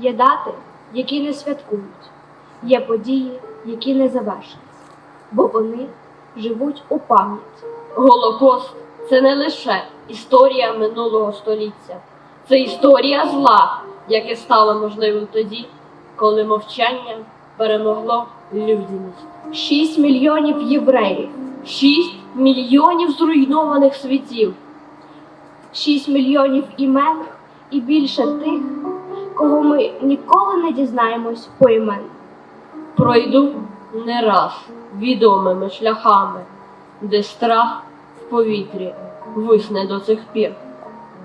Є дати, які не святкують, є події, які не завершаться, бо вони живуть у пам'яті. Голокост це не лише історія минулого століття, це історія зла, яке стало можливим тоді, коли мовчання перемогло людяність. Шість мільйонів євреїв, Шість мільйонів зруйнованих світів. шість мільйонів імен і більше тих, кого ми ніколи не дізнаємось поіменно. Пройду не раз відомими шляхами, де страх в повітрі висне до цих пір.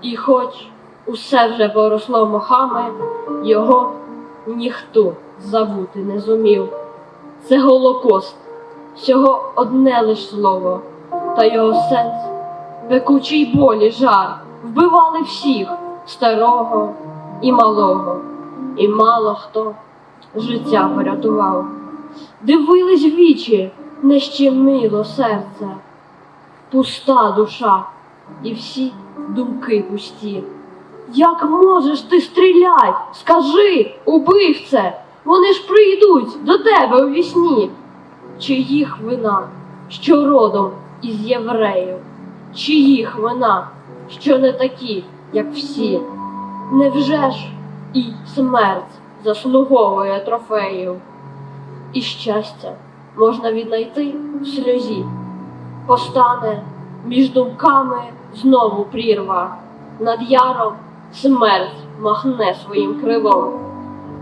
І хоч усе вже поросло мохами, його ніхто забути не зумів. Це Голокост, всього одне лиш слово, та його сенс пекучий болі жар вбивали всіх старого і малого, і мало хто життя порятував. Дивились вічі, не щемило серце, пуста душа, і всі думки пусті. Як можеш ти стрілять? Скажи, убивце, вони ж прийдуть до тебе у вісні. Чи їх вина, що родом із євреїв? Чи їх вина, що не такі, як всі? Невже ж і смерть заслуговує трофеїв? І щастя можна віднайти в сльозі. Постане між думками знову прірва, над яром смерть махне своїм крилом.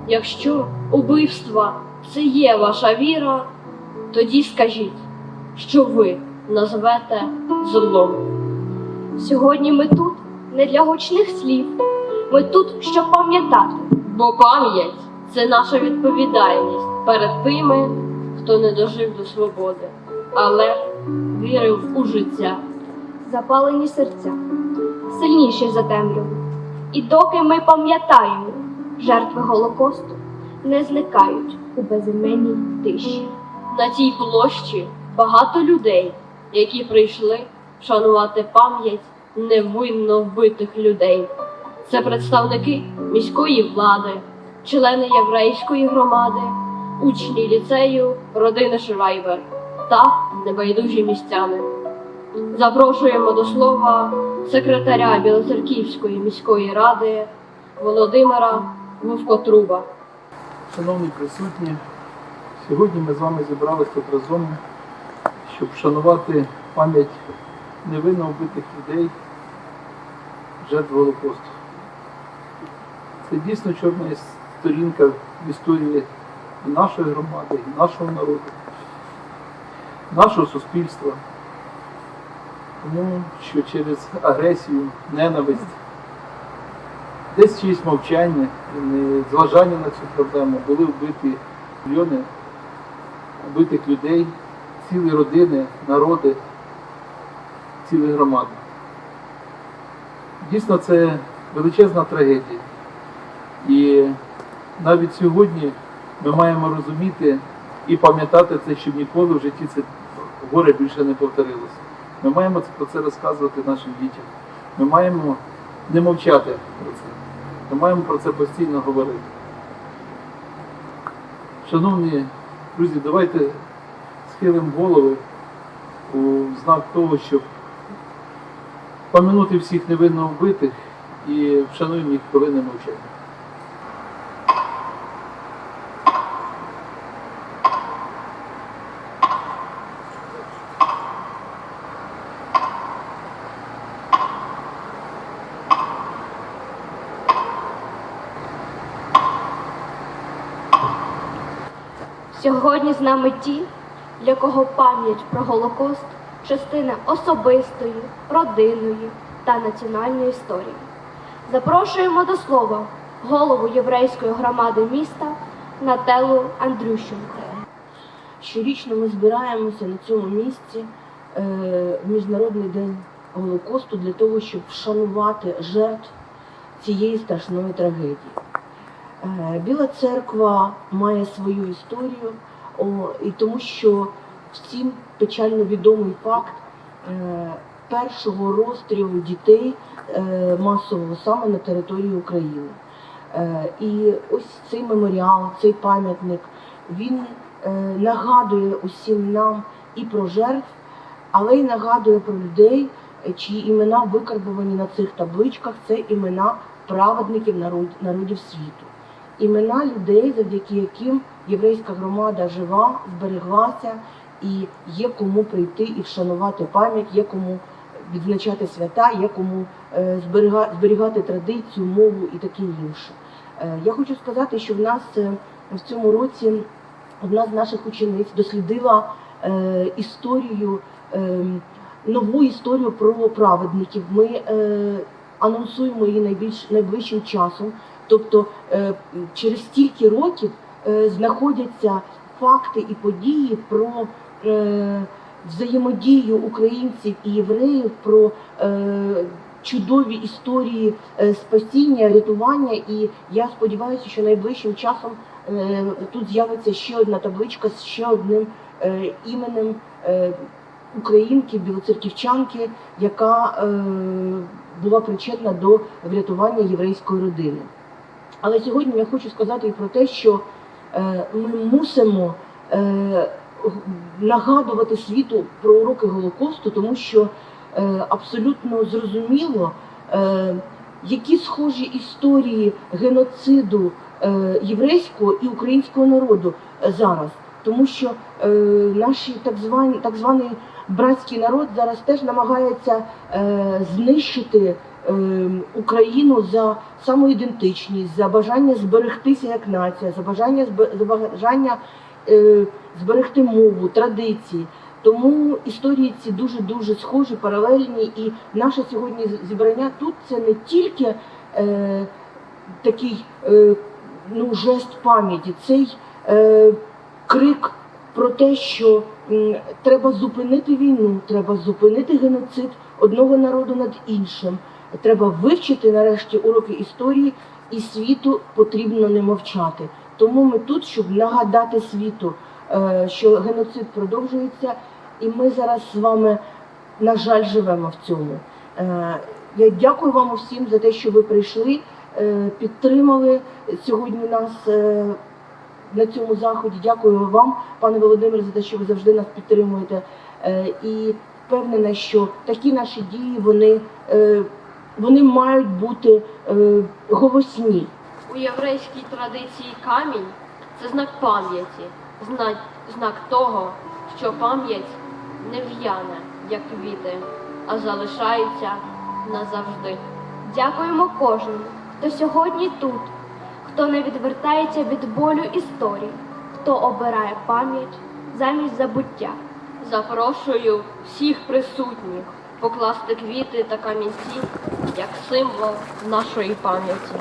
Якщо убивства це є ваша віра, тоді скажіть, що ви назвете злом. Сьогодні ми тут не для гучних слів, ми тут, щоб пам'ятати. Бо пам'ять це наша відповідальність перед тими, хто не дожив до свободи, але вірив у життя. запалені серця, сильніші за темряву. І доки ми пам'ятаємо, жертви Голокосту не зникають у безіменній тиші. На тій площі багато людей, які прийшли вшанувати пам'ять невинно вбитих людей. Це представники міської влади, члени єврейської громади, учні ліцею, родини Шрайбер та небайдужі містяни. Запрошуємо до слова секретаря Білоцерківської міської ради Володимира Вовкотруба. Шановні присутні, сьогодні ми з вами зібралися тут разом, щоб вшанувати пам'ять невинно вбитих людей, жертв Голокосту. Це дійсно чорна сторінка в історії нашої громади, і нашого народу, нашого суспільства. Тому що через агресію, ненависть, десь чиїсь мовчання і незважання на цю проблему були вбиті мільйони вбитих людей, цілі родини, народи, цілі громади. Дійсно, це величезна трагедія. І навіть сьогодні ми маємо розуміти і пам'ятати це, щоб ніколи в житті це горе більше не повторилося. Ми маємо про це розказувати нашим дітям. Ми маємо не мовчати про це. Ми маємо про це постійно говорити. Шановні друзі, давайте схилимо голови у знак того, щоб пам'янути всіх невинно вбитих і вшануємо їх хвилини мовчання. Сьогодні з нами ті, для кого пам'ять про Голокост частина особистої, родинної та національної історії. Запрошуємо до слова голову єврейської громади міста Нателу Андрющенко. Щорічно ми збираємося на цьому місці е, Міжнародний день Голокосту для того, щоб вшанувати жертв цієї страшної трагедії. Е, Біла церква має свою історію, і тому що всім печально відомий факт е, першого розстрілу дітей е, масового саме на території України. І ось цей меморіал, цей пам'ятник, він нагадує усім нам і про жертв, але й нагадує про людей, чиї імена викарбовані на цих табличках. Це імена праведників народів світу. Імена людей, завдяки яким єврейська громада жива, збереглася і є кому прийти і вшанувати пам'ять, є кому відзначати свята, є кому е, зберігати традицію, мову і таке інше. Е, Я хочу сказати, що в нас е, в цьому році одна з наших учениць дослідила історію, нову історію про праведників. Ми анонсуємо її найбільш найближчим часом. Тобто е, через стільки років е, знаходяться факти і події про е, взаємодію українців і євреїв, про чудові історії спасіння, рятування. І я сподіваюся, що найближчим часом тут з'явиться ще одна табличка з ще одним іменем українки, білоцерківчанки, яка була причетна до врятування єврейської родини. Але сьогодні я хочу сказати і про те, що е, ми мусимо е, нагадувати світу про уроки Голокосту, тому що е, абсолютно зрозуміло, які схожі історії геноциду єврейського і українського народу зараз. Тому що наші так звані так званий братський народ зараз теж намагається знищити Україну за самоідентичність, за бажання зберегтися як нація, за бажання за бажання е, зберегти мову, традиції. Тому історії ці дуже дуже схожі, паралельні, і наше сьогодні зібрання тут це не тільки е, такий е, ну, жест пам'яті, цей е, крик про те, що м, треба зупинити війну, треба зупинити геноцид одного народу над іншим. Треба вивчити нарешті уроки історії, і світу потрібно не мовчати. Тому ми тут, щоб нагадати світу, е, що геноцид продовжується, і ми зараз з вами, на жаль, живемо в цьому. Е, Я дякую вам усім за те, що ви прийшли, е, підтримали сьогодні нас на цьому заході. Дякую вам, пане Володимире, за те, що ви завжди нас підтримуєте. І впевнена, що такі наші дії вони, вони мають бути е, голосні. У єврейській традиції камінь це знак пам'яті, знак, знак того, що пам'ять не в'яне, як квіти, а залишається назавжди. Дякуємо кожному, хто сьогодні тут, хто не відвертається від болю історії, хто обирає пам'ять замість забуття. Запрошую всіх присутніх покласти квіти та камінці як символ нашої пам'яті.